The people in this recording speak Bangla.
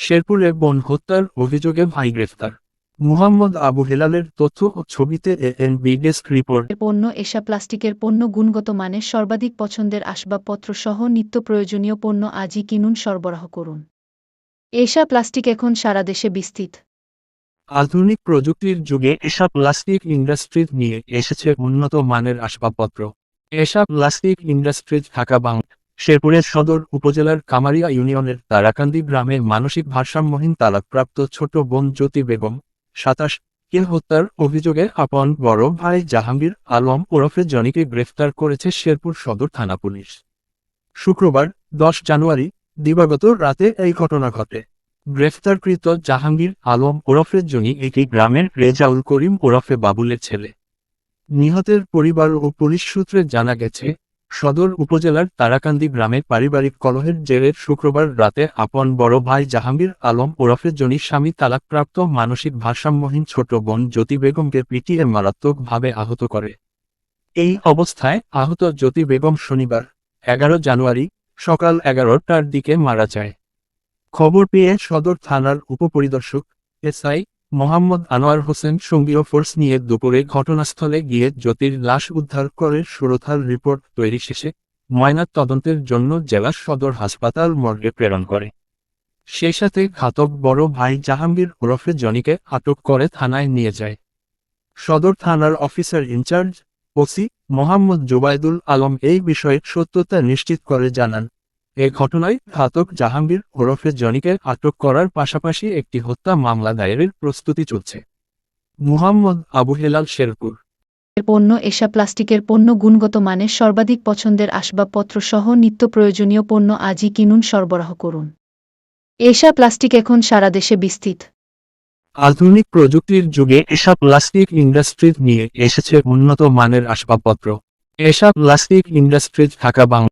শেরপুরে বন হত্যার অভিযোগে ভাই গ্রেফতার। মুহাম্মদ আবু হেলালের তথ্য ও ছবিতে এএনবি ডেস্ক রিপোর্ট। পণ্য এশা প্লাস্টিকের পণ্য গুণগত মানের সর্বাধিক পছন্দের আসবাবপত্র সহ নিত্য প্রয়োজনীয় পণ্য আজই কিনুন সরবরাহ করুন। এশা প্লাস্টিক এখন সারা দেশে বিস্তৃত। আধুনিক প্রযুক্তির যুগে এসা প্লাস্টিক ইন্ডাস্ট্রিজ নিয়ে এসেছে উন্নত মানের আসবাবপত্র। এসা প্লাস্টিক ইন্ডাস্ট্রিজ ঢাকা বাং শেরপুরের সদর উপজেলার কামারিয়া ইউনিয়নের তারাকান্দি গ্রামে মানসিক ভারসাম্যহীন তালাকপ্রাপ্ত ছোট বোন জ্যোতি বেগম, সাতাশ, কে হত্যার অভিযোগে আপন বড় ভাই জাহাঙ্গীর আলম ওরফে জনিকে গ্রেফতার করেছে শেরপুর সদর থানা পুলিশ। শুক্রবার, দশ জানুয়ারি, দিবাগত রাতে এই ঘটনা ঘটে। গ্রেফতারকৃত জাহাঙ্গীর আলম ওরফে জনি একটি গ্রামের রেজাউল করিম ওরফে বাবুলের ছেলে। নিহতের পরিবার ও পুলিশ সূত্রে জানা গেছে সদর উপজেলার তারাকান্দি গ্রামে পারিবারিক কলহের জেরে শুক্রবার রাতে আপন বড় ভাই জাহাঙ্গীর আলম ওরফে জনির স্বামী তালাকপ্রাপ্ত মানসিক ভারসাম্যহীন ছোট বোন জ্যোতি বেগমকে পিটিয়ে মারাত্মকভাবে আহত করে। এই অবস্থায় আহত জ্যোতি বেগম শনিবার, এগারো জানুয়ারি, সকাল এগারোটার দিকে মারা যায়। খবর পেয়ে সদর থানার উপপরিদর্শক, এসআই মোহাম্মদ আনোয়ার হোসেন সঙ্গীয় ফোর্স নিয়ে দুপুরে ঘটনাস্থলে গিয়ে জ্যোতির লাশ উদ্ধার করে সুরথার রিপোর্ট তৈরি শেষে ময়নাত তদন্তের জন্য জেলা সদর হাসপাতাল মর্গে প্রেরণ করে। সেই সাথে ঘাতক বড় ভাই জাহাঙ্গীর ওরফে জনিকে আটক করে থানায় নিয়ে যায়। সদর থানার officer in charge OC Mohammad Zubaidul Alam এই বিষয়ে সত্যতা নিশ্চিত করে জানান। এ ঘটনায় ঘাতক জাহাঙ্গীর ওরফে জনিকে আটক করার পাশাপাশি একটি হত্যা মামলা দায়েরের প্রস্তুতি চলছে। মুহাম্মদ আবু হেলাল শেরপুর। এর পণ্য এশা প্লাস্টিকের পণ্য গুণগত মানের সর্বাধিক পছন্দের আসবাবপত্র সহ নিত্য প্রয়োজনীয় পণ্য আজই কিনুন সরবরাহ করুন। এশা প্লাস্টিক এখন সারা দেশে বিস্তৃত। আধুনিক প্রযুক্তির যুগে এসা প্লাস্টিক ইন্ডাস্ট্রিজ নিয়ে এসেছে উন্নত মানের আসবাবপত্র। এসা প্লাস্টিক ইন্ডাস্ট্রিজ ঢাকা বাং